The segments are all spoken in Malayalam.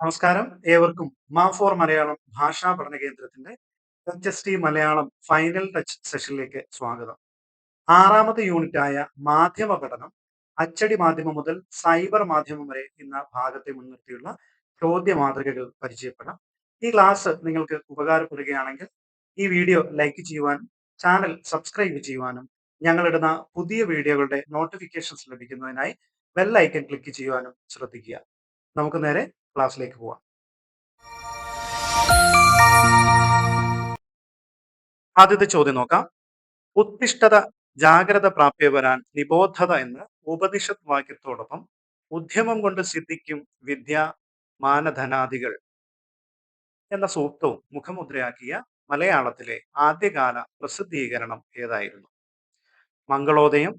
നമസ്കാരം. ഏവർക്കും മാ ഫോർ മലയാളം ഭാഷാ പഠന കേന്ദ്രത്തിന്റെ H S T Malayalam final touch സെഷനിലേക്ക് സ്വാഗതം. ആറാമത്തെ യൂണിറ്റ് ആയ മാധ്യമ പഠനം അച്ചടി മാധ്യമം മുതൽ സൈബർ മാധ്യമം വരെ എന്ന ഭാഗത്തെ മുൻനിർത്തിയുള്ള ചോദ്യ മാതൃകകൾ പരിചയപ്പെടാം. ഈ ക്ലാസ് നിങ്ങൾക്ക് ഉപകാരപ്പെടുകയാണെങ്കിൽ ഈ വീഡിയോ ലൈക്ക് ചെയ്യുവാനും ചാനൽ സബ്സ്ക്രൈബ് ചെയ്യുവാനും ഞങ്ങളിടുന്ന പുതിയ വീഡിയോകളുടെ നോട്ടിഫിക്കേഷൻസ് ലഭിക്കുന്നതിനായി ബെൽ ഐക്കൺ ക്ലിക്ക് ചെയ്യുവാനും ശ്രദ്ധിക്കുക. നമുക്ക് നേരെ ക്ലാസ്സിലേക്ക് പോവാം. ആദ്യത്തെ ചോദ്യം നോക്കാം. ഉത്തിഷ്ഠത ജാഗ്രത പ്രാപ്യ വരാൻ നിബോധത എന്ന് ഉപനിഷത് വാക്യത്തോടൊപ്പം ഉദ്യമം കൊണ്ട് സിദ്ധിക്കും വിദ്യ മാനധനാദികൾ എന്ന സൂക്തവും മുഖമുദ്രയാക്കിയ മലയാളത്തിലെ ആദ്യകാല പ്രസിദ്ധീകരണം ഏതായിരുന്നു? മംഗളോദയം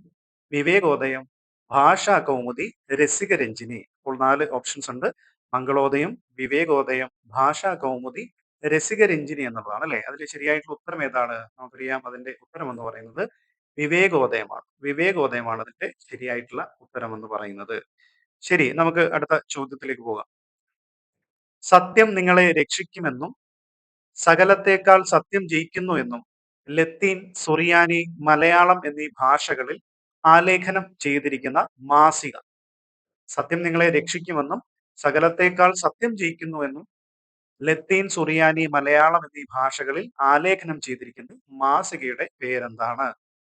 വിവേകോദയം ഭാഷാ കൗമുദി രസികരഞ്ജിനി. ഇപ്പോൾ നാല് ഓപ്ഷൻസ് ഉണ്ട്. മംഗളോദയം വിവേകോദയം ഭാഷാ കൗമുദി രസികരഞ്ജിനി എന്നുള്ളതാണ് അല്ലെ? അതിൽ ശരിയായിട്ടുള്ള ഉത്തരം ഏതാണ്? നമുക്കറിയാം അതിന്റെ ഉത്തരം എന്ന് പറയുന്നത് വിവേകോദയമാണ്. വിവേകോദയമാണ് അതിന്റെ ശരിയായിട്ടുള്ള ഉത്തരം എന്ന് പറയുന്നത്. ശരി നമുക്ക് അടുത്ത ചോദ്യത്തിലേക്ക് പോകാം. സത്യം നിങ്ങളെ രക്ഷിക്കുമെന്നും സകലത്തേക്കാൾ സത്യം ജയിക്കുന്നു എന്നും ലത്തീൻ സുറിയാനി മലയാളം എന്നീ ഭാഷകളിൽ ആലേഖനം ചെയ്തിരിക്കുന്ന മാസിക. സത്യം നിങ്ങളെ രക്ഷിക്കുമെന്നും സകലത്തേക്കാൾ സത്യം ജയിക്കുന്നുവെന്നും ലത്തീൻ സുറിയാനി മലയാളം എന്നീ ഭാഷകളിൽ ആലേഖനം ചെയ്തിരിക്കുന്ന മാസികയുടെ പേരെന്താണ്?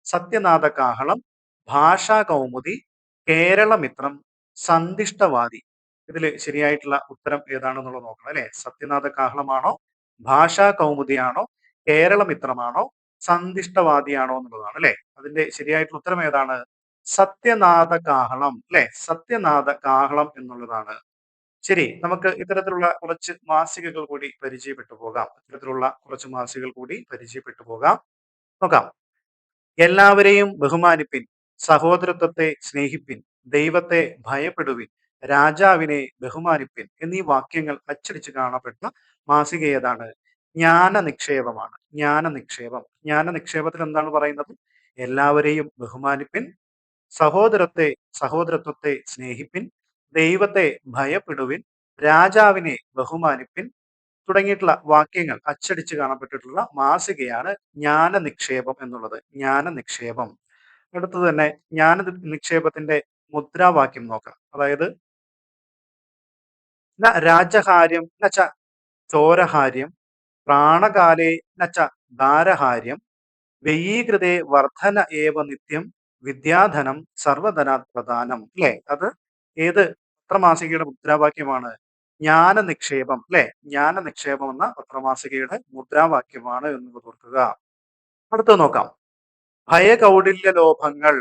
സത്യനാഥ കാഹളം ഭാഷാ കൗമുദി കേരളമിത്രം സന്തിഷ്ടവാദി ഇതിൽ ശരിയായിട്ടുള്ള ഉത്തരം ഏതാണെന്നുള്ളത് നോക്കണം അല്ലെ? സത്യനാഥ കാഹളമാണോ ഭാഷാ കൗമുദിയാണോ കേരളമിത്രമാണോ സന്തിഷ്ടവാദിയാണോ എന്നുള്ളതാണ് അല്ലെ? അതിന്റെ ശരിയായിട്ടുള്ള ഉത്തരം ഏതാണ്? സത്യനാഥ കാഹളം അല്ലെ? സത്യനാഥ കാഹളം എന്നുള്ളതാണ്. ശരി നമുക്ക് ഇത്തരത്തിലുള്ള കുറച്ച് മാസികകൾ കൂടി പരിചയപ്പെട്ടു പോകാം. ഇത്തരത്തിലുള്ള കുറച്ച് മാസികകൾ കൂടി പരിചയപ്പെട്ടു പോകാം. നോക്കാം. എല്ലാവരെയും ബഹുമാനിപ്പിൻ സഹോദരത്വത്തെ സ്നേഹിപ്പിൻ ദൈവത്തെ ഭയപ്പെടുവിൻ രാജാവിനെ ബഹുമാനിപ്പിൻ എന്നീ വാക്യങ്ങൾ അച്ചടിച്ച് കാണപ്പെട്ട മാസിക ഏതാണ്? ജ്ഞാന നിക്ഷേപമാണ് ജ്ഞാന നിക്ഷേപം ജ്ഞാന നിക്ഷേപത്തിൽ എന്താണ് പറയുന്നത്? എല്ലാവരെയും ബഹുമാനിപ്പിൻ സഹോദരത്തെ സഹോദരത്വത്തെ സ്നേഹിപ്പിൻ ദൈവത്തെ ഭയപ്പെടുവിൻ രാജാവിനെ ബഹുമാനിപ്പിൻ തുടങ്ങിയിട്ടുള്ള വാക്യങ്ങൾ അച്ചടിച്ച് കാണപ്പെട്ടിട്ടുള്ള മാസികയാണ് ജ്ഞാന നിക്ഷേപം എന്നുള്ളത്. ജ്ഞാന നിക്ഷേപം അടുത്തത് തന്നെ ജ്ഞാന നിക്ഷേപത്തിന്റെ മുദ്രാവാക്യം നോക്കാം. അതായത് ന രാജഹാര്യം നച്ച ചോരഹാര്യം പ്രാണകാലേ നച്ച ദാരഹാര്യം വ്യയീകൃതേ വർധന ഏവ നിത്യം വിദ്യാധനം സർവധനാത് പ്രധാനം. അല്ലെ? അത് ഏത് പത്രമാസികയുടെ മുദ്രാവാക്യമാണ് ജ്ഞാന നിക്ഷേപം അല്ലെ? ജ്ഞാന നിക്ഷേപം എന്ന പത്രമാസികയുടെ മുദ്രാവാക്യമാണ് എന്ന് ഓർക്കുക. അടുത്തത് നോക്കാം. ഭയകൗടില്യ ലോഭങ്ങൾ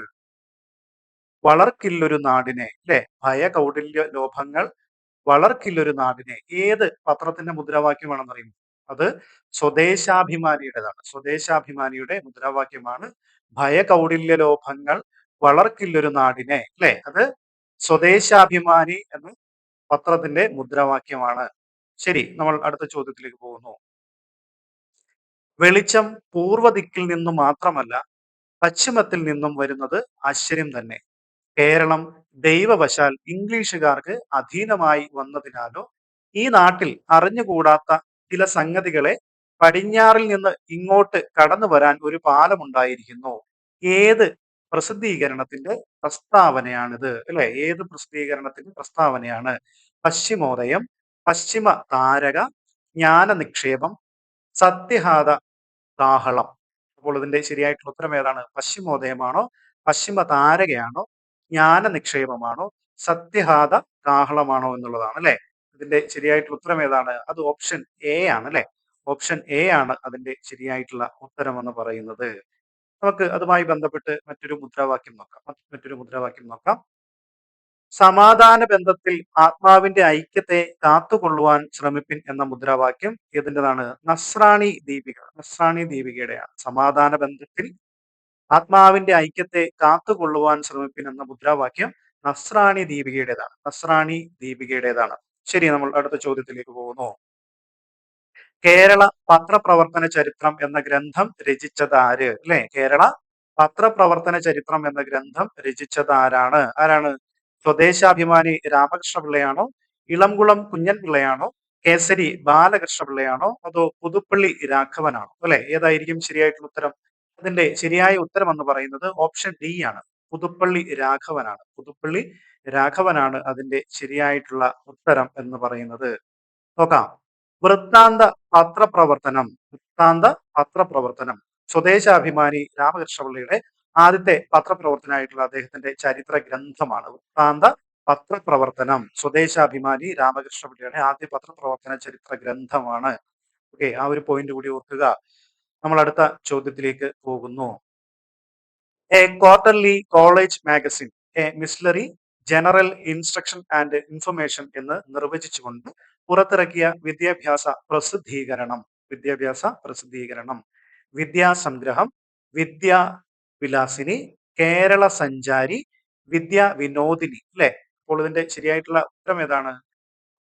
വളർക്കില്ലൊരു നാടിനെ അല്ലെ? ഭയകൗടില്യ ലോഭങ്ങൾ വളർക്കില്ലൊരു നാടിനെ. ഏത് പത്രത്തിന്റെ മുദ്രാവാക്യമാണെന്ന് അറിയുന്നത് അത് സ്വദേശാഭിമാനിയുടേതാണ്. സ്വദേശാഭിമാനിയുടെ മുദ്രാവാക്യമാണ് ഭയകൗടില്യ ലോഭങ്ങൾ വളർക്കില്ലൊരു നാടിനെ അല്ലെ? അത് സ്വദേശാഭിമാനി എന്ന് പത്രത്തിന്റെ മുദ്രാവാക്യമാണ്. ശരി നമ്മൾ അടുത്ത ചോദ്യത്തിലേക്ക് പോകുന്നു. വെളിച്ചം പൂർവദിക്കിൽ നിന്നും മാത്രമല്ല പശ്ചിമത്തിൽ നിന്നും വരുന്നത് ആശ്ചര്യം തന്നെ. കേരളം ദൈവവശാൽ ഇംഗ്ലീഷുകാർക്ക് അധീനമായി വന്നതിനാലോ ഈ നാട്ടിൽ അറിഞ്ഞുകൂടാത്ത ചില സംഗതികളെ പടിഞ്ഞാറിൽ നിന്ന് ഇങ്ങോട്ട് കടന്നു വരാൻ ഒരു പാലമുണ്ടായിരിക്കുന്നു. ഏത് പ്രസിദ്ധീകരണത്തിന്റെ പ്രസ്താവനയാണിത് അല്ലെ? ഏത് പ്രസിദ്ധീകരണത്തിന്റെ പ്രസ്താവനയാണ്? പശ്ചിമോദയം പശ്ചിമ താരക ജ്ഞാന നിക്ഷേപം സത്യഹാത കാഹളം അപ്പോൾ ഇതിന്റെ ശരിയായിട്ടുള്ള ഉത്തരം ഏതാണ്? പശ്ചിമോദയമാണോ പശ്ചിമ താരകയാണോ ജ്ഞാന നിക്ഷേപമാണോ സത്യഹാത കാഹളമാണോ എന്നുള്ളതാണ് അല്ലെ? ഇതിന്റെ ശരിയായിട്ടുള്ള ഉത്തരം ഏതാണ്? അത് ഓപ്ഷൻ എ ആണ് അല്ലെ? ഓപ്ഷൻ എ ആണ് അതിന്റെ ശരിയായിട്ടുള്ള ഉത്തരം എന്ന് പറയുന്നത്. നമുക്ക് അതുമായി ബന്ധപ്പെട്ട് മറ്റൊരു മുദ്രാവാക്യം നോക്കാം. മറ്റൊരു മുദ്രാവാക്യം നോക്കാം. സമാധാന ബന്ധത്തിൽ ആത്മാവിന്റെ ഐക്യത്തെ കാത്തുകൊള്ളുവാൻ ശ്രമിപ്പിൻ എന്ന മുദ്രാവാക്യം ഏതിന്റെതാണ്? നസ്രാണി ദീപിക. നസ്രാണി ദീപികയുടെയാണ്. സമാധാന ബന്ധത്തിൽ ആത്മാവിന്റെ ഐക്യത്തെ കാത്തുകൊള്ളുവാൻ ശ്രമിപ്പിൻ എന്ന മുദ്രാവാക്യം നസ്രാണി ദീപികയുടേതാണ്. നസ്രാണി ദീപികയുടേതാണ്. ശരി നമ്മൾ അടുത്ത ചോദ്യത്തിലേക്ക് പോകുന്നു. കേരള പത്രപ്രവർത്തന ചരിത്രം എന്ന ഗ്രന്ഥം രചിച്ചത് ആര് അല്ലെ? കേരള പത്രപ്രവർത്തന ചരിത്രം എന്ന ഗ്രന്ഥം രചിച്ചത് ആരാണ്? ആരാണ് സ്വദേശാഭിമാനി രാമകൃഷ്ണപിള്ളയാണോ? ഇളംകുളം കുഞ്ഞൻ പിള്ളയാണോ? കേസരി ബാലകൃഷ്ണ പിള്ളയാണോ അതോ പുതുപ്പള്ളി രാഘവനാണോ? അല്ലെ? ഏതായിരിക്കും ശരിയായിട്ടുള്ള ഉത്തരം? അതിന്റെ ശരിയായ ഉത്തരം എന്ന് പറയുന്നത് ഓപ്ഷൻ ഡി ആണ്. പുതുപ്പള്ളി രാഘവനാണ്. പുതുപ്പള്ളി രാഘവനാണ് അതിന്റെ ശരിയായിട്ടുള്ള ഉത്തരം എന്ന് പറയുന്നത്. നോക്കാം. വൃത്താന്ത പത്രപ്രവർത്തനം വൃത്താന്ത പത്രപ്രവർത്തനം. സ്വദേശാഭിമാനി രാമകൃഷ്ണപിള്ളയുടെ ആദ്യത്തെ പത്രപ്രവർത്തനമായിട്ടുള്ള അദ്ദേഹത്തിന്റെ ചരിത്ര ഗ്രന്ഥമാണ് വൃത്താന്ത പത്രപ്രവർത്തനം. സ്വദേശാഭിമാനി രാമകൃഷ്ണപിള്ളയുടെ ആദ്യ പത്രപ്രവർത്തന ചരിത്ര ഗ്രന്ഥമാണ്. ഓക്കെ ആ ഒരു പോയിന്റ് കൂടി ഓർക്കുക. നമ്മൾ അടുത്ത ചോദ്യത്തിലേക്ക് പോകുന്നു. A quarterly college magazine a miscellany general instruction and information എന്ന് നിർവചിച്ചുകൊണ്ട് പുറത്തിറക്കിയ വിദ്യാഭ്യാസ പ്രസിദ്ധീകരണം. വിദ്യാഭ്യാസ പ്രസിദ്ധീകരണം. വിദ്യാസംഗ്രഹം വിദ്യാ വിലാസിനി. കേരള സഞ്ചാരി. വിദ്യാ വിനോദിനി. അല്ലെ? അപ്പോൾ ഇതിന്റെ ശരിയായിട്ടുള്ള ഉത്തരം ഏതാണ്?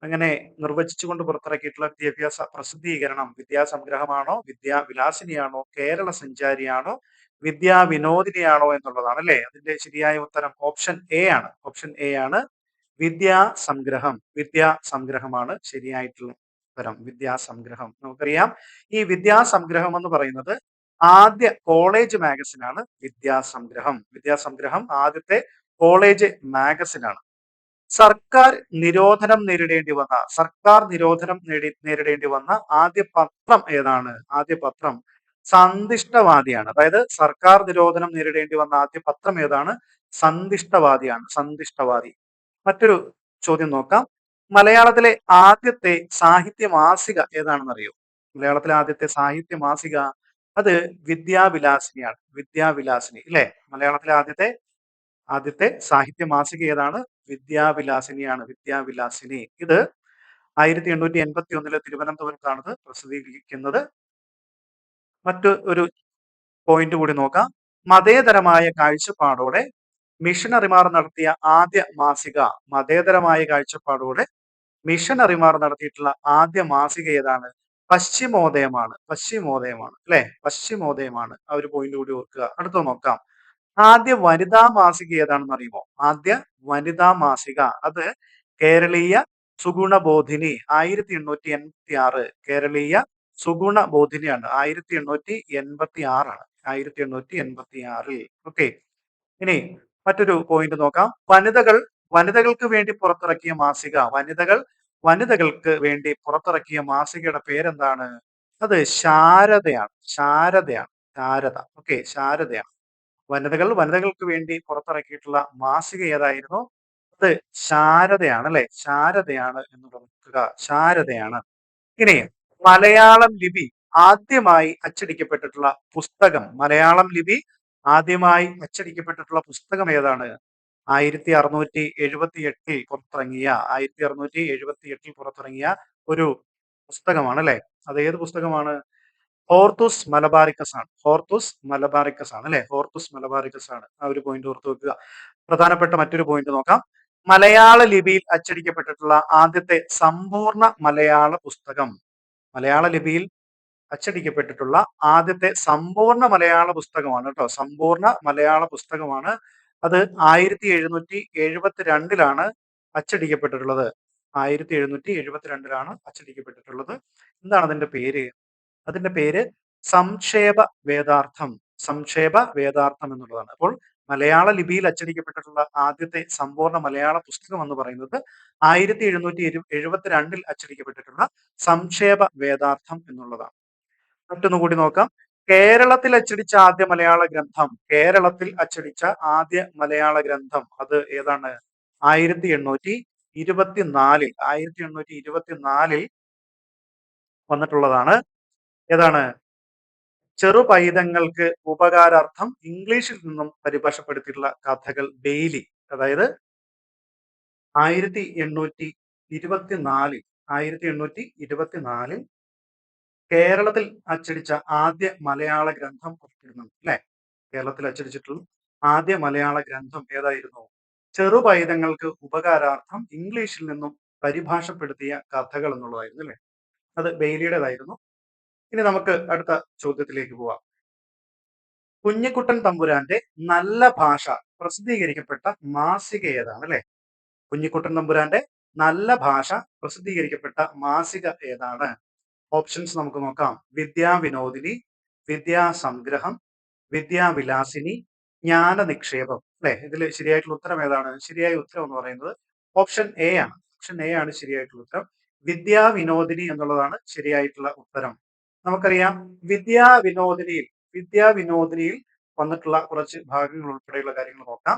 അങ്ങനെ നിർവചിച്ചുകൊണ്ട് പുറത്തിറക്കിയിട്ടുള്ള വിദ്യാഭ്യാസ പ്രസിദ്ധീകരണം വിദ്യാസംഗ്രഹമാണോ വിദ്യാ വിലാസിനിയാണോ? കേരള സഞ്ചാരിയാണോ? വിദ്യാ വിനോദിനിയാണോ എന്നുള്ളതാണ്. അല്ലെ? അതിന്റെ ശരിയായ ഉത്തരം ഓപ്ഷൻ എ ആണ്. ഓപ്ഷൻ എ ആണ്. വിദ്യാ സംഗ്രഹം വിദ്യാ സംഗ്രഹമാണ് ശരിയായിട്ടുള്ള ഉത്തരം. വിദ്യാ സംഗ്രഹം നമുക്കറിയാം ഈ വിദ്യാ സംഗ്രഹം എന്ന് പറയുന്നത് ആദ്യ കോളേജ് മാഗസിൻ ആണ് വിദ്യാ സംഗ്രഹം ആദ്യത്തെ കോളേജ് മാഗസിനാണ്. സർക്കാർ നിരോധനം നേരിടേണ്ടി വന്ന സർക്കാർ നിരോധനം നേടി നേരിടേണ്ടി വന്ന ആദ്യ പത്രം ഏതാണ്? ആദ്യ പത്രം സന്തിഷ്ടവാദിയാണ് അതായത് സർക്കാർ നിരോധനം നേരിടേണ്ടി വന്ന ആദ്യ പത്രം ഏതാണ്? സന്തിഷ്ടവാദിയാണ് സന്തിഷ്ടവാദി മറ്റൊരു ചോദ്യം നോക്കാം. മലയാളത്തിലെ ആദ്യത്തെ സാഹിത്യ മാസിക ഏതാണെന്ന് അറിയോ മലയാളത്തിലെ ആദ്യത്തെ സാഹിത്യ മാസിക അത് വിദ്യാവിലാസിനിയാണ്. വിദ്യാവിലാസിനി അല്ലെ മലയാളത്തിലെ ആദ്യത്തെ ആദ്യത്തെ സാഹിത്യ മാസിക ഏതാണ്? വിദ്യാവിലാസിനിയാണ്. വിദ്യാവിലാസിനി. ഇത് ആയിരത്തി എണ്ണൂറ്റി എൺപത്തി ഒന്നിലെ തിരുവനന്തപുരത്താണ് ഇത് പ്രസിദ്ധീകരിക്കുന്നത്. മറ്റു ഒരു പോയിന്റ് കൂടി നോക്കാം. മതേതരമായ കാഴ്ചപ്പാടോടെ മിഷണറിമാർ നടത്തിയ ആദ്യ മാസിക മതേതരമായ കാഴ്ചപ്പാടോടെ മിഷണറിമാർ നടത്തിയിട്ടുള്ള ആദ്യ മാസിക ഏതാണ്? പശ്ചിമോദയമാണ്. പശ്ചിമോദയമാണ് അല്ലെ? പശ്ചിമോദയമാണ്. ആ ഒരു പോയിന്റ് കൂടി ഓർക്കുക. അടുത്ത നോക്കാം. ആദ്യ വനിതാ മാസിക ഏതാണെന്ന് അറിയുമോ? ആദ്യ വനിതാ മാസിക. അത് കേരളീയ സുഗുണബോധിനി ആയിരത്തി എണ്ണൂറ്റി എൺപത്തി ആറ് കേരളീയ സുഗുണബോധിനിയാണ്. ആയിരത്തി എണ്ണൂറ്റി എൺപത്തി ആറാണ് ആയിരത്തി എണ്ണൂറ്റി എൺപത്തി ആറിൽ ഓക്കെ ഇനി മറ്റൊരു പോയിന്റ് നോക്കാം. വനിതകൾ വനിതകൾക്ക് വേണ്ടി പുറത്തിറക്കിയ മാസിക. വനിതകൾ വനിതകൾക്ക് വേണ്ടി പുറത്തിറക്കിയ മാസികയുടെ പേരെന്താണ്? അത് ശാരദയാണ്. ശാരദയാണ്. ശാരദ. ഓക്കെ ശാരദയാണ്. വനിതകൾ വനിതകൾക്ക് വേണ്ടി പുറത്തിറക്കിയിട്ടുള്ള മാസിക ഏതായിരുന്നു? അത് ശാരദയാണ് അല്ലെ? ശാരദയാണ് എന്ന് പറയുക ശാരദയാണ്. ഇനി മലയാളം ലിപി ആദ്യമായി അച്ചടിക്കപ്പെട്ടിട്ടുള്ള പുസ്തകം. മലയാളം ലിപി ആദ്യമായി അച്ചടിക്കപ്പെട്ടിട്ടുള്ള പുസ്തകം ഏതാണ്? ആയിരത്തി അറുന്നൂറ്റി എഴുപത്തി എട്ടിൽ പുറത്തിറങ്ങിയ ആയിരത്തി അറുന്നൂറ്റി എഴുപത്തി എട്ടിൽ പുറത്തിറങ്ങിയ ഒരു പുസ്തകമാണ് അല്ലെ അത് ഏത് പുസ്തകമാണ്? ഹോർത്തുസ് മലബാറിക്കസ് ആണ് ഹോർത്തുസ് മലബാറിക്കസ് ആണ് അല്ലെ? ഹോർത്തുസ് മലബാറിക്കസ് ആണ് ആ ഒരു പോയിന്റ് ഓർത്തു വെക്കുക. പ്രധാനപ്പെട്ട മറ്റൊരു പോയിന്റ് നോക്കാം. മലയാള ലിപിയിൽ അച്ചടിക്കപ്പെട്ടിട്ടുള്ള ആദ്യത്തെ സമ്പൂർണ മലയാള പുസ്തകം. മലയാള ലിപിയിൽ അച്ചടിക്കപ്പെട്ടിട്ടുള്ള ആദ്യത്തെ സമ്പൂർണ മലയാള പുസ്തകമാണ് കേട്ടോ. സമ്പൂർണ മലയാള പുസ്തകമാണ്. അത് ആയിരത്തി എഴുന്നൂറ്റി എഴുപത്തി രണ്ടിലാണ് അച്ചടിക്കപ്പെട്ടിട്ടുള്ളത്. ആയിരത്തി എഴുന്നൂറ്റി എഴുപത്തിരണ്ടിലാണ് അച്ചടിക്കപ്പെട്ടിട്ടുള്ളത്. എന്താണ് അതിന്റെ പേര്? അതിന്റെ പേര് സംക്ഷേപ വേദാർത്ഥം. സംക്ഷേപ വേദാർത്ഥം എന്നുള്ളതാണ്. അപ്പോൾ മലയാള ലിപിയിൽ അച്ചടിക്കപ്പെട്ടിട്ടുള്ള ആദ്യത്തെ സമ്പൂർണ മലയാള പുസ്തകം എന്ന് പറയുന്നത് ആയിരത്തി എഴുന്നൂറ്റി എഴുപത്തിരണ്ടിൽ അച്ചടിക്കപ്പെട്ടിട്ടുള്ള സംക്ഷേപ വേദാർത്ഥം എന്നുള്ളതാണ്. മറ്റൊന്നു കൂടി നോക്കാം. കേരളത്തിൽ അച്ചടിച്ച ആദ്യ മലയാള ഗ്രന്ഥം കേരളത്തിൽ അച്ചടിച്ച ആദ്യ മലയാള ഗ്രന്ഥം അത് ഏതാണ്? ആയിരത്തി എണ്ണൂറ്റി ഇരുപത്തിനാലിൽ ആയിരത്തി എണ്ണൂറ്റി ഇരുപത്തിനാലിൽ വന്നിട്ടുള്ളതാണ്. ഏതാണ്? ചെറുപൈതങ്ങൾക്ക് ഉപകാരാർത്ഥം ഇംഗ്ലീഷിൽ നിന്നും പരിഭാഷപ്പെടുത്തിയിട്ടുള്ള കഥകൾ ഡെയിലി. അതായത് ആയിരത്തി എണ്ണൂറ്റി ഇരുപത്തിനാലിൽ ആയിരത്തി എണ്ണൂറ്റി ഇരുപത്തിനാലിൽ കേരളത്തിൽ അച്ചടിച്ച ആദ്യ മലയാള ഗ്രന്ഥം ഓർത്തിരുന്നു അല്ലെ? കേരളത്തിൽ അച്ചടിച്ചിട്ടുള്ള ആദ്യ മലയാള ഗ്രന്ഥം ഏതായിരുന്നു? ചെറുപൈതങ്ങൾക്ക് ഉപകാരാർത്ഥം ഇംഗ്ലീഷിൽ നിന്നും പരിഭാഷപ്പെടുത്തിയ കഥകൾ എന്നുള്ളതായിരുന്നു അല്ലെ? അത് ബെയിലിയുടേതായിരുന്നു. ഇനി നമുക്ക് അടുത്ത ചോദ്യത്തിലേക്ക് പോവാം. കുഞ്ഞിക്കുട്ടൻ തമ്പുരാന്റെ നല്ല ഭാഷ പ്രസിദ്ധീകരിക്കപ്പെട്ട മാസിക ഏതാണ് അല്ലെ? കുഞ്ഞിക്കുട്ടൻ തമ്പുരാന്റെ നല്ല ഭാഷ പ്രസിദ്ധീകരിക്കപ്പെട്ട മാസിക ഏതാണ്? ഓപ്ഷൻസ് നമുക്ക് നോക്കാം. വിദ്യാവിനോദിനി വിദ്യാസംഗ്രഹം വിദ്യാവിലാസിനി ജ്ഞാന നിക്ഷേപം. അല്ലെ? ഇതിൽ ശരിയായിട്ടുള്ള ഉത്തരം ഏതാണ്? ശരിയായ ഉത്തരം എന്ന് പറയുന്നത് ഓപ്ഷൻ എ ആണ്. ഓപ്ഷൻ എ ആണ് ശരിയായിട്ടുള്ള ഉത്തരം. വിദ്യാവിനോദിനി എന്നുള്ളതാണ് ശരിയായിട്ടുള്ള ഉത്തരം. നമുക്കറിയാം വിദ്യാവിനോദിനിയിൽ വിദ്യാവിനോദിനിയിൽ വന്നിട്ടുള്ള കുറച്ച് ഭാഗങ്ങൾ ഉൾപ്പെടെയുള്ള കാര്യങ്ങൾ നോക്കാം.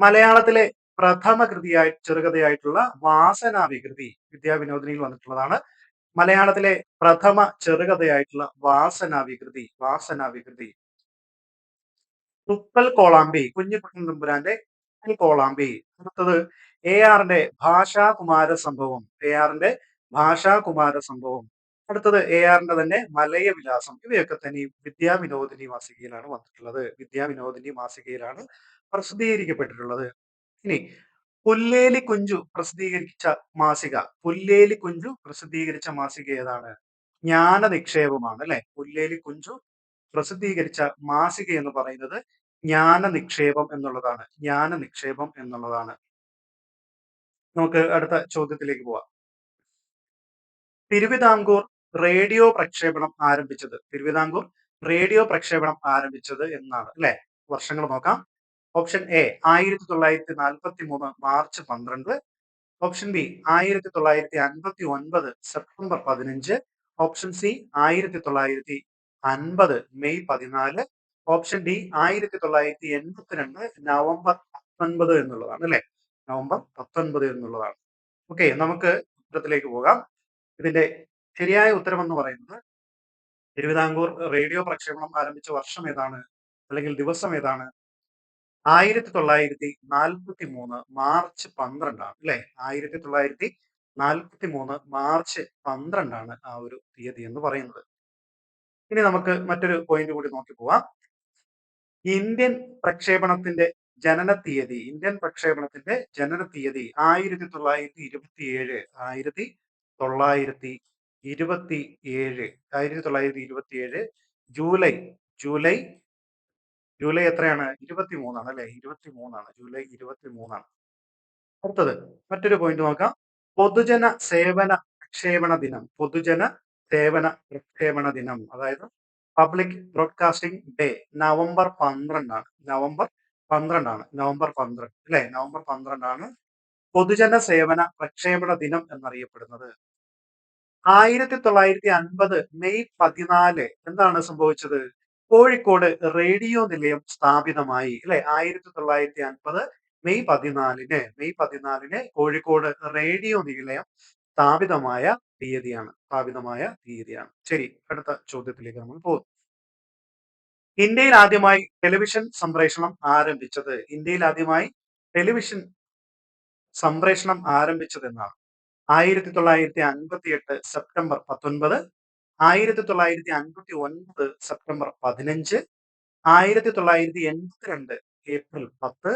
മലയാളത്തിലെ പ്രഥമ കൃതിയായി ചെറുകഥയായിട്ടുള്ള വാസനാവികൃതി വിദ്യാവിനോദിനിയിൽ വന്നിട്ടുള്ളതാണ്. മലയാളത്തിലെ പ്രഥമ ചെറുകഥയായിട്ടുള്ള വാസന വികൃതി വാസന വികൃതി തുപ്പൽ കോളാമ്പി കുഞ്ഞിക്കുട്ടൻ തമ്പുരാന്റെ കോളാമ്പി. അടുത്തത് എ ആറിന്റെ ഭാഷാകുമാര സംഭവം എ ആറിന്റെ ഭാഷാകുമാര സംഭവം. അടുത്തത് എ ആറിന്റെ തന്നെ മലയ വിലാസം ഇവയൊക്കെ തന്നെ വിദ്യാവിനോദിനി മാസികയിലാണ് വന്നിട്ടുള്ളത്. വിദ്യാവിനോദിനി മാസികയിലാണ് പ്രസിദ്ധീകരിക്കപ്പെട്ടിട്ടുള്ളത്. ഇനി പുല്ലേലി കുഞ്ചു പ്രസിദ്ധീകരിച്ച മാസിക. പുല്ലേലി കുഞ്ചു പ്രസിദ്ധീകരിച്ച മാസിക ഏതാണ്? ജ്ഞാന നിക്ഷേപമാണ് അല്ലെ? പുല്ലേലി കുഞ്ചു പ്രസിദ്ധീകരിച്ച മാസിക എന്ന് പറയുന്നത് ജ്ഞാന നിക്ഷേപം എന്നുള്ളതാണ്. ജ്ഞാന നിക്ഷേപം എന്നുള്ളതാണ്. നമുക്ക് അടുത്ത ചോദ്യത്തിലേക്ക് പോവാം. തിരുവിതാംകൂർ റേഡിയോ പ്രക്ഷേപണം ആരംഭിച്ചത്. തിരുവിതാംകൂർ റേഡിയോ പ്രക്ഷേപണം ആരംഭിച്ചത് എന്നാണ് അല്ലെ? വർഷങ്ങൾ നോക്കാം. ഓപ്ഷൻ എ ആയിരത്തി തൊള്ളായിരത്തി നാൽപ്പത്തി മൂന്ന് മാർച്ച് പന്ത്രണ്ട്. ഓപ്ഷൻ ബി ആയിരത്തി തൊള്ളായിരത്തി അൻപത്തി ഒൻപത് സെപ്റ്റംബർ പതിനഞ്ച്. ഓപ്ഷൻ സി ആയിരത്തി തൊള്ളായിരത്തി അൻപത് മെയ് പതിനാല്. ഓപ്ഷൻ ഡി ആയിരത്തി തൊള്ളായിരത്തി എൺപത്തിരണ്ട് നവംബർ പത്തൊൻപത് എന്നുള്ളതാണ് അല്ലെ? നവംബർ പത്തൊൻപത് എന്നുള്ളതാണ്. ഓക്കെ നമുക്ക് ഉത്തരത്തിലേക്ക് പോകാം. ഇതിന്റെ ശരിയായ ഉത്തരം എന്ന് പറയുന്നത് തിരുവിതാംകൂർ റേഡിയോ പ്രക്ഷേപണം ആരംഭിച്ച വർഷം ഏതാണ്? അല്ലെങ്കിൽ ദിവസം ഏതാണ്? ആയിരത്തി തൊള്ളായിരത്തി നാൽപ്പത്തി മൂന്ന് മാർച്ച് പന്ത്രണ്ടാണ് അല്ലെ? ആയിരത്തി തൊള്ളായിരത്തി നാൽപ്പത്തി മൂന്ന് മാർച്ച് പന്ത്രണ്ടാണ് ആ ഒരു തീയതി എന്ന് പറയുന്നത്. ഇനി നമുക്ക് മറ്റൊരു പോയിന്റ് കൂടി നോക്കി പോവാം. ഇന്ത്യൻ പ്രക്ഷേപണത്തിന്റെ ജനന തീയതി ഇന്ത്യൻ പ്രക്ഷേപണത്തിന്റെ ജനന തീയതി ആയിരത്തി തൊള്ളായിരത്തി ഇരുപത്തി ഏഴ് ആയിരത്തി തൊള്ളായിരത്തി ഇരുപത്തി ഏഴ് ആയിരത്തി തൊള്ളായിരത്തി ഇരുപത്തി ഏഴ് ജൂലൈ ജൂലൈ ജൂലൈ എത്രയാണ്? ഇരുപത്തി മൂന്നാണ് അല്ലെ? ഇരുപത്തി മൂന്നാണ് ജൂലൈ ഇരുപത്തി മൂന്നാണ് അടുത്തത് മറ്റൊരു പോയിന്റ് നോക്കാം. പൊതുജന സേവന പ്രക്ഷേപണ ദിനം. പൊതുജന സേവന പ്രക്ഷേപണ ദിനം. അതായത് പബ്ലിക് ബ്രോഡ്കാസ്റ്റിംഗ് ഡേ നവംബർ പന്ത്രണ്ടാണ്. നവംബർ പന്ത്രണ്ടാണ്. നവംബർ പന്ത്രണ്ട്. അല്ലെ? നവംബർ പന്ത്രണ്ടാണ് പൊതുജന സേവന പ്രക്ഷേപണ ദിനം എന്നറിയപ്പെടുന്നത്. ആയിരത്തി തൊള്ളായിരത്തി അൻപത് മെയ് പതിനാല് എന്താണ് സംഭവിച്ചത്? കോഴിക്കോട് റേഡിയോ നിലയം സ്ഥാപിതമായി അല്ലെ? ആയിരത്തി തൊള്ളായിരത്തി അൻപത് മെയ് പതിനാലിന് മെയ് പതിനാലിന് കോഴിക്കോട് റേഡിയോ നിലയം സ്ഥാപിതമായ തീയതിയാണ് സ്ഥാപിതമായ തീയതിയാണ്. ശരി അടുത്ത ചോദ്യത്തിലേക്ക് നമ്മൾ പോകും ഇന്ത്യയിൽ ആദ്യമായി ടെലിവിഷൻ സംപ്രേഷണം ആരംഭിച്ചത് ഇന്ത്യയിൽ ആദ്യമായി ടെലിവിഷൻ സംപ്രേഷണം ആരംഭിച്ചത് എന്നാണ്. ആയിരത്തി തൊള്ളായിരത്തി അൻപത്തി എട്ട് സെപ്റ്റംബർ പത്തൊൻപത് ആയിരത്തി തൊള്ളായിരത്തി അൻപത്തി ഒൻപത് സെപ്റ്റംബർ പതിനഞ്ച് ആയിരത്തി തൊള്ളായിരത്തി എൺപത്തിരണ്ട് ഏപ്രിൽ പത്ത്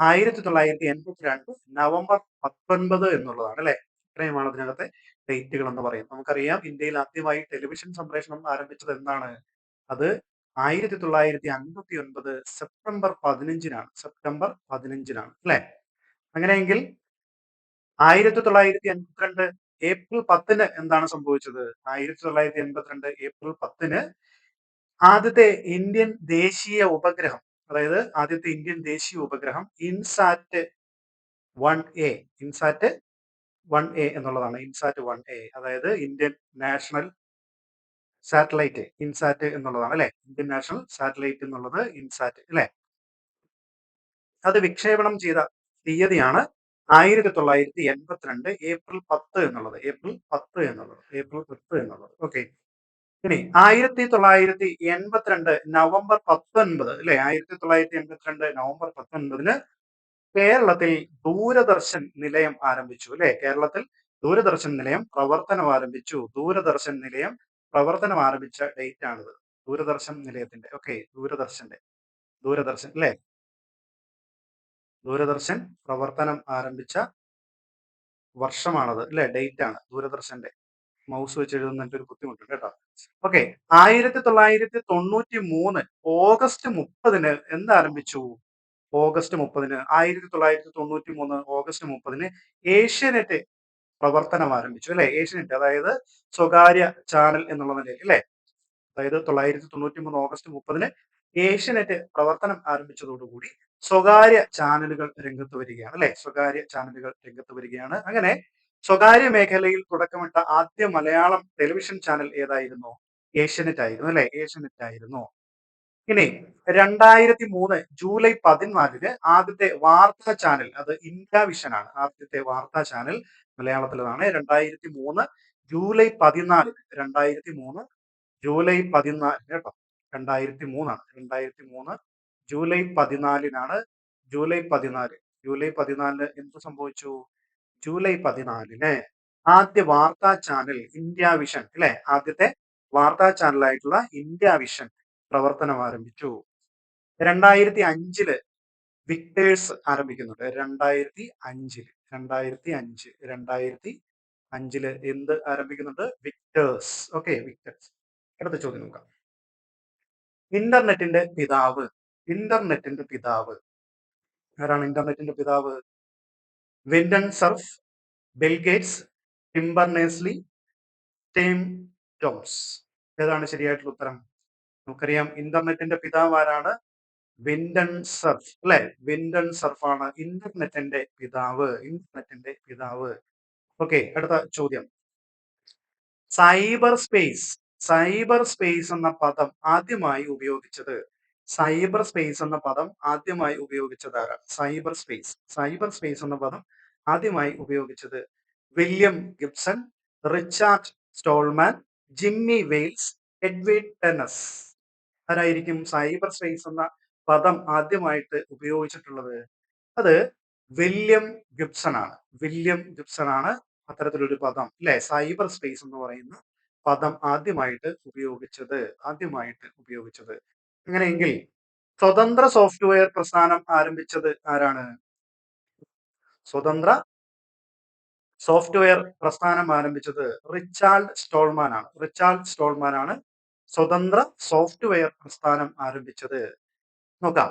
ആയിരത്തി തൊള്ളായിരത്തി എൺപത്തിരണ്ട് നവംബർ പത്തൊൻപത് എന്നുള്ളതാണ് അല്ലെ? ഇത്രയുമാണ് അതിനകത്തെ ഡേറ്റുകൾ എന്ന് പറയുന്നത്. നമുക്കറിയാം ഇന്ത്യയിൽ ആദ്യമായി ടെലിവിഷൻ സംപ്രേഷണം ആരംഭിച്ചത് എന്താണ്? അത് ആയിരത്തി തൊള്ളായിരത്തി അൻപത്തി ഒൻപത് സെപ്റ്റംബർ പതിനഞ്ചിനാണ്. സെപ്റ്റംബർ പതിനഞ്ചിനാണ് അല്ലെ? അങ്ങനെയെങ്കിൽ ആയിരത്തി തൊള്ളായിരത്തി എൺപത്തിരണ്ട് ഏപ്രിൽ പത്തിന് എന്താണ് സംഭവിച്ചത്? ആയിരത്തി തൊള്ളായിരത്തി എൺപത്തിരണ്ട് ഏപ്രിൽ പത്തിന് ആദ്യത്തെ ഇന്ത്യൻ ദേശീയ ഉപഗ്രഹം അതായത് ആദ്യത്തെ ഇന്ത്യൻ ദേശീയ ഉപഗ്രഹം INSAT one A INSAT one A എന്നുള്ളതാണ്. ഇൻസാറ്റ് വൺ എ അതായത് ഇന്ത്യൻ നാഷണൽ സാറ്റലൈറ്റ് ഇൻസാറ്റ് എന്നുള്ളതാണ് അല്ലെ? ഇന്ത്യൻ നാഷണൽ സാറ്റലൈറ്റ് എന്നുള്ളത് ഇൻസാറ്റ് അല്ലെ? അത് വിക്ഷേപണം ചെയ്ത തീയതിയാണ് ആയിരത്തി തൊള്ളായിരത്തി എൺപത്തിരണ്ട് ഏപ്രിൽ പത്ത് എന്നുള്ളത് ഏപ്രിൽ പത്ത് എന്നുള്ളത് ഏപ്രിൽ പത്ത് എന്നുള്ളത്. ഓക്കെ ഇനി ആയിരത്തി തൊള്ളായിരത്തി എൺപത്തിരണ്ട് നവംബർ പത്തൊൻപത് അല്ലെ? ആയിരത്തി തൊള്ളായിരത്തി എൺപത്തിരണ്ട് നവംബർ പത്തൊൻപതിന് കേരളത്തിൽ ദൂരദർശൻ നിലയം ആരംഭിച്ചു അല്ലെ? കേരളത്തിൽ ദൂരദർശൻ നിലയം പ്രവർത്തനം ആരംഭിച്ചു. ദൂരദർശൻ നിലയം പ്രവർത്തനം ആരംഭിച്ച ഡേറ്റ് ആണിത്. ദൂരദർശൻ നിലയത്തിന്റെ ഓക്കെ ദൂരദർശന്റെ ദൂരദർശൻ അല്ലെ? ദൂരദർശൻ പ്രവർത്തനം ആരംഭിച്ച വർഷമാണത് അല്ലെ? ഡേറ്റ് ആണ്. ദൂരദർശന്റെ മൗസ് വെച്ച് എഴുതുന്ന എനിക്ക് ഒരു ബുദ്ധിമുട്ടുണ്ട് കേട്ടോ. ഓക്കെ ആയിരത്തി തൊള്ളായിരത്തി തൊണ്ണൂറ്റി മൂന്ന് ഓഗസ്റ്റ് മുപ്പതിന് എന്താരംഭിച്ചു? ഓഗസ്റ്റ് മുപ്പതിന്. ആയിരത്തി തൊള്ളായിരത്തി തൊണ്ണൂറ്റി മൂന്ന് ഓഗസ്റ്റ് മുപ്പതിന് ഏഷ്യനെറ്റ് പ്രവർത്തനം ആരംഭിച്ചു അല്ലെ? ഏഷ്യനെറ്റ് അതായത് സ്വകാര്യ ചാനൽ എന്നുള്ള നിലയിൽ അല്ലെ? അതായത് തൊള്ളായിരത്തി തൊണ്ണൂറ്റി മൂന്ന് ഓഗസ്റ്റ് മുപ്പതിന് ഏഷ്യനെറ്റ് പ്രവർത്തനം ആരംഭിച്ചതോടുകൂടി സ്വകാര്യ ചാനലുകൾ രംഗത്ത് വരികയാണ് അല്ലെ? സ്വകാര്യ ചാനലുകൾ രംഗത്ത് വരികയാണ്. അങ്ങനെ സ്വകാര്യ മേഖലയിൽ തുടക്കമിട്ട ആദ്യ മലയാളം ടെലിവിഷൻ ചാനൽ ഏതായിരുന്നു? ഏഷ്യനെറ്റ് ആയിരുന്നു അല്ലെ? ഏഷ്യനെറ്റ് ആയിരുന്നു. ഇനി രണ്ടായിരത്തി മൂന്ന് ജൂലൈ പതിനാലിന് ആദ്യത്തെ വാർത്താ ചാനൽ അത് ഇന്ത്യ വിഷൻ ആണ്. ആദ്യത്തെ വാർത്താ ചാനൽ മലയാളത്തിലതാണ്. രണ്ടായിരത്തി മൂന്ന് ജൂലൈ പതിനാലിന് രണ്ടായിരത്തി മൂന്ന് ജൂലൈ പതിനാലിന് കേട്ടോ. രണ്ടായിരത്തി മൂന്നാണ് രണ്ടായിരത്തി മൂന്ന് ജൂലൈ പതിനാലിനാണ് ജൂലൈ പതിനാല്. ജൂലൈ പതിനാലിന് എന്ത് സംഭവിച്ചു? ജൂലൈ പതിനാലിന് ആദ്യ വാർത്താ ചാനൽ ഇന്ത്യ വിഷൻ അല്ലെ ആദ്യത്തെ വാർത്താ ചാനലായിട്ടുള്ള ഇന്ത്യ വിഷൻ പ്രവർത്തനം ആരംഭിച്ചു. രണ്ടായിരത്തി അഞ്ചിൽ വിക്ടേഴ്സ് ആരംഭിക്കുന്നുണ്ട്. രണ്ടായിരത്തി അഞ്ചിൽ രണ്ടായിരത്തി അഞ്ച് രണ്ടായിരത്തി അഞ്ചിൽ എന്ത് ആരംഭിക്കുന്നുണ്ട്? വിക്ടേഴ്സ്. ഓക്കെ വിക്ടേഴ്സ്. അടുത്ത ചോദ്യം നോക്കാം. ഇന്റർനെറ്റിന്റെ പിതാവ് ഇന്റർനെറ്റിന്റെ പിതാവ്. ആരാണ് ഇന്റർനെറ്റിന്റെ പിതാവ്? Vinton Cerf Bill Gates Tim Berners Lee term ടോംസ്. ഏതാണ് ശരിയായിട്ടുള്ള ഉത്തരം? നമുക്കറിയാം ഇന്റർനെറ്റിന്റെ പിതാവ് ആരാണ്? വിൻഡൻ സർഫ് അല്ലെ? വിൻഡൻ സർഫാണ് ഇന്റർനെറ്റിന്റെ പിതാവ് ഇന്റർനെറ്റിന്റെ പിതാവ്. ഓക്കെ അടുത്ത ചോദ്യം. സൈബർ സ്പേസ് സൈബർ സ്പേസ് എന്ന പദം ആദ്യമായി ഉപയോഗിച്ചത് സൈബർ സ്പേസ് എന്ന പദം ആദ്യമായി ഉപയോഗിച്ചത് സൈബർ സ്പേസ് സൈബർ സ്പേസ് എന്ന പദം ആദ്യമായി ഉപയോഗിച്ചത് William Gibson Richard Stallman Jimmy Wales എഡ്വേഡ് ടെനസ് ആരായിരിക്കും സൈബർ സ്പേസ് എന്ന പദം ആദ്യമായിട്ട് ഉപയോഗിച്ചിട്ടുള്ളത്? അത് വില്യം ഗിബ്സൺ ആണ്. വില്യം ഗിബ്സൺ ആണ് അത്തരത്തിലൊരു പദം അല്ലെ? സൈബർ സ്പേസ് എന്ന് പറയുന്ന പദം ആദ്യമായിട്ട് ഉപയോഗിച്ചത് ആദ്യമായിട്ട് ഉപയോഗിച്ചത്. അങ്ങനെയെങ്കിൽ സ്വതന്ത്ര സോഫ്റ്റ്വെയർ പ്രസ്ഥാനം ആരംഭിച്ചത് ആരാണ്? സ്വതന്ത്ര സോഫ്റ്റ്വെയർ പ്രസ്ഥാനം ആരംഭിച്ചത് റിച്ചാൾഡ് സ്റ്റോൾമാൻ ആണ്. റിച്ചാൾഡ് സ്റ്റോൾമാൻ ആണ് സ്വതന്ത്ര സോഫ്റ്റ്വെയർ പ്രസ്ഥാനം ആരംഭിച്ചത്. നോക്കാം.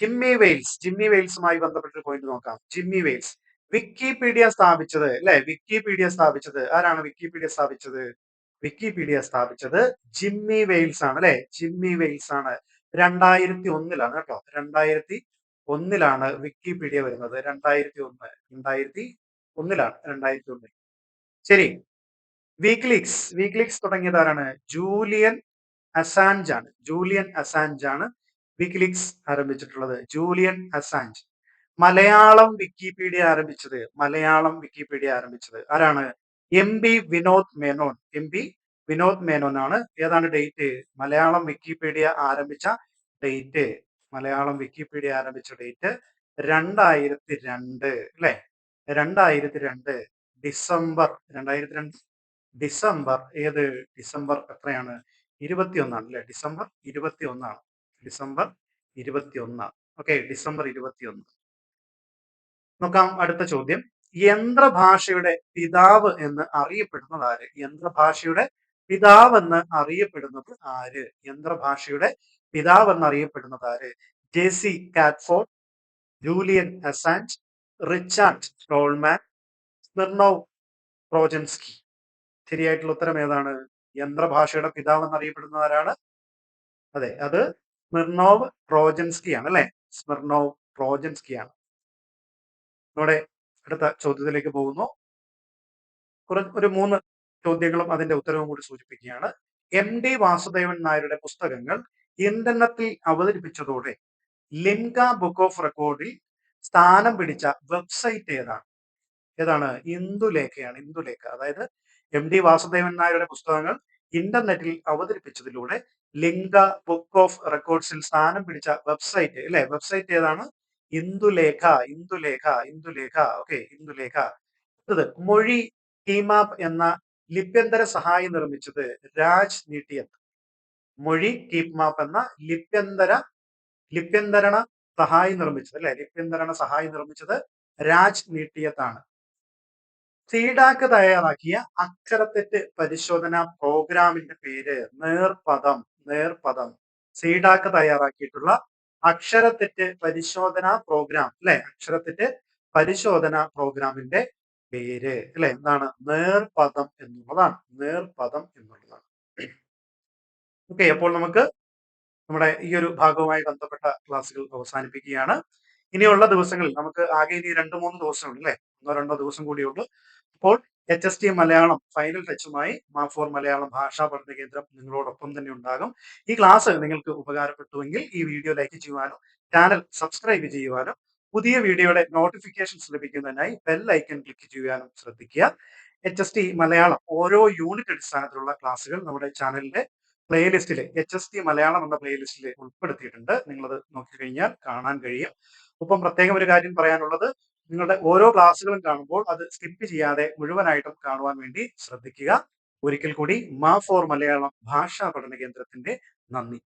Jimmy Wales. ജിമ്മി വെയിൽസുമായി ബന്ധപ്പെട്ട പോയിന്റ് നോക്കാം. Jimmy Wales. വിക്കിപീഡിയ സ്ഥാപിച്ചത് അല്ലെ? വിക്കിപീഡിയ സ്ഥാപിച്ചത്. ആരാണ് വിക്കിപീഡിയ സ്ഥാപിച്ചത്? വിക്കിപീഡിയ സ്ഥാപിച്ചത് ജിമ്മി വെയിൽസ് ആണ് അല്ലെ? ജിമ്മി വെയിൽസ് ആണ്. രണ്ടായിരത്തി ഒന്നിലാണ് കേട്ടോ. രണ്ടായിരത്തി ഒന്നിലാണ് വിക്കിപീഡിയ വരുന്നത്. രണ്ടായിരത്തി ഒന്ന് രണ്ടായിരത്തി ഒന്നിലാണ് രണ്ടായിരത്തി ഒന്നിൽ ശരി. വീക്ലിക്സ് വീക്ലിക്സ് തുടങ്ങിയത് ആരാണ്? ജൂലിയൻ അസാൻജ് ആണ്. ജൂലിയൻ അസാൻജ് ആണ് വിക്കിലിക്സ് ആരംഭിച്ചിട്ടുള്ളത്. ജൂലിയൻ അസാൻജ് മലയാളം വിക്കിപീഡിയ ആരംഭിച്ചത്. മലയാളം വിക്കിപീഡിയ ആരംഭിച്ചത് ആരാണ്? M B Vinod Menon M B Vinod Menon ആണ് ഏതാണ് ഡേറ്റ് മലയാളം വിക്കിപീഡിയ ആരംഭിച്ച ഡേറ്റ് മലയാളം വിക്കിപീഡിയ ആരംഭിച്ച ഡേറ്റ് രണ്ടായിരത്തി രണ്ട് അല്ലെ? രണ്ടായിരത്തി രണ്ട് ഡിസംബർ രണ്ടായിരത്തി രണ്ട് ഡിസംബർ ഏത് ഡിസംബർ എത്രയാണ്? ഇരുപത്തി ഒന്നാണ് അല്ലെ? ഡിസംബർ ഇരുപത്തി ഒന്നാണ് ഡിസംബർ ഇരുപത്തി ഒന്നാണ് ഓക്കെ ഡിസംബർ ഇരുപത്തി ഒന്ന് നോക്കാം അടുത്ത ചോദ്യം. യന്ത്രഭാഷയുടെ പിതാവ് എന്ന് അറിയപ്പെടുന്നത് ആര്? യന്ത്രഭാഷയുടെ പിതാവ് എന്ന് അറിയപ്പെടുന്നത് ആര്? യന്ത്രഭാഷയുടെ പിതാവ് എന്ന് അറിയപ്പെടുന്നത് ആര്? J C Catford Julian Assange Richard Stallman Smirnov പ്രോജൻസ്കി ശരിയായിട്ടുള്ള ഉത്തരം ഏതാണ്? യന്ത്രഭാഷയുടെ പിതാവ് എന്നറിയപ്പെടുന്നത് ആരാണ്? അതെ അത് സ്മിർണോവ് പ്രോജൻസ്കി ആണ് അല്ലെ? സ്മിർണോവ് പ്രോജൻസ്കി ആണ് നമ്മുടെ അടുത്ത ചോദ്യത്തിലേക്ക് പോകുന്നു. ഒരു മൂന്ന് ചോദ്യങ്ങളും അതിന്റെ ഉത്തരവും കൂടി സൂചിപ്പിക്കുകയാണ്. എം ഡി വാസുദേവൻ നായരുടെ പുസ്തകങ്ങൾ ഇന്റർനെറ്റിൽ അവതരിപ്പിച്ചതോടെ ലിംഗ ബുക്ക് ഓഫ് റെക്കോർഡിൽ സ്ഥാനം പിടിച്ച വെബ്സൈറ്റ് ഏതാണ്? ഏതാണ്? ഇന്ദുലേഖയാണ് ഇന്ദുലേഖ അതായത് എം ഡി വാസുദേവൻ നായരുടെ പുസ്തകങ്ങൾ ഇന്റർനെറ്റിൽ അവതരിപ്പിച്ചതിലൂടെ ലിംഗ ബുക്ക് ഓഫ് റെക്കോർഡ്സിൽ സ്ഥാനം പിടിച്ച വെബ്സൈറ്റ് അല്ലെ? വെബ്സൈറ്റ് ഏതാണ്? ഇന്ദുലേഖ ഇന്ദുലേഖ ഇന്ദുലേഖ ഓക്കെ ഇന്ദുലേഖ അടുത്തത് മൊഴി കീമാപ്പ് എന്ന ലിപ്യന്തര സഹായി നിർമ്മിച്ചത് രാജ് നീട്ടിയത്. മൊഴി കീപ് മാപ്പ് എന്ന ലിപ്യന്തര ലിപ്യന്തരണ സഹായി നിർമ്മിച്ചത് അല്ലെ? ലിപ്യന്തരണ സഹായി നിർമ്മിച്ചത് രാജ് നീട്ടിയത്താണ് സീഡാക്ക് തയ്യാറാക്കിയ അക്ഷരത്തെറ്റ് പരിശോധന പ്രോഗ്രാമിന്റെ പേര് നേർപദം നേർപദം. സീഡാക്ക് തയ്യാറാക്കിയിട്ടുള്ള അക്ഷരത്തെറ്റ് പരിശോധന പ്രോഗ്രാം അല്ലെ അക്ഷരത്തെറ്റ് പരിശോധന പ്രോഗ്രാമിന്റെ പേര് അല്ലെ എന്താണ്? നേർപദം എന്നുള്ളതാണ്. നേർപദം എന്നുള്ളതാണ്. ഓക്കെ അപ്പോൾ നമുക്ക് നമ്മുടെ ഈ ഒരു ഭാഗവുമായി ബന്ധപ്പെട്ട ക്ലാസ്സുകൾ അവസാനിപ്പിക്കുകയാണ്. ഇനിയുള്ള ദിവസങ്ങളിൽ നമുക്ക് ആകെ ഇനി രണ്ട് മൂന്ന് ദിവസമുണ്ട് അല്ലെ ഒന്നോ രണ്ടോ ദിവസം കൂടിയുള്ളൂ അപ്പോൾ H S T Malayalam final ടച്ചുമായി മാഫോർ മലയാളം ഭാഷാ പഠന കേന്ദ്രം നിങ്ങളോടൊപ്പം തന്നെ ഉണ്ടാകും. ഈ ക്ലാസ് നിങ്ങൾക്ക് ഉപകാരപ്പെട്ടുവെങ്കിൽ ഈ വീഡിയോ ലൈക്ക് ചെയ്യുവാനും ചാനൽ സബ്സ്ക്രൈബ് ചെയ്യുവാനും പുതിയ വീഡിയോയുടെ നോട്ടിഫിക്കേഷൻസ് ലഭിക്കുന്നതിനായി ബെൽ ഐക്കൺ ക്ലിക്ക് ചെയ്യുവാനും ശ്രദ്ധിക്കുക. എച്ച് എസ് ടി മലയാളം ഓരോ യൂണിറ്റ് അടിസ്ഥാനത്തിലുള്ള ക്ലാസ്സുകൾ നമ്മുടെ ചാനലിന്റെ പ്ലേലിസ്റ്റിൽ എച്ച് എസ് ടി മലയാളം എന്ന പ്ലേലിസ്റ്റിൽ ഉൾപ്പെടുത്തിയിട്ടുണ്ട്. നിങ്ങളത് നോക്കിക്കഴിഞ്ഞാൽ കാണാൻ കഴിയും. ഒപ്പം പ്രത്യേകം ഒരു കാര്യം പറയാനുള്ളത്. നിങ്ങളുടെ ഓരോ ക്ലാസ്സുകളും കാണുമ്പോൾ അത് സ്കിപ്പ് ചെയ്യാതെ മുഴുവനായിട്ടും കാണുവാൻ വേണ്ടി ശ്രദ്ധിക്കുക. ഒരിക്കൽ കൂടി മാ ഫോർ മലയാളം ഭാഷാ പഠന കേന്ദ്രത്തിന്റെ നന്ദി.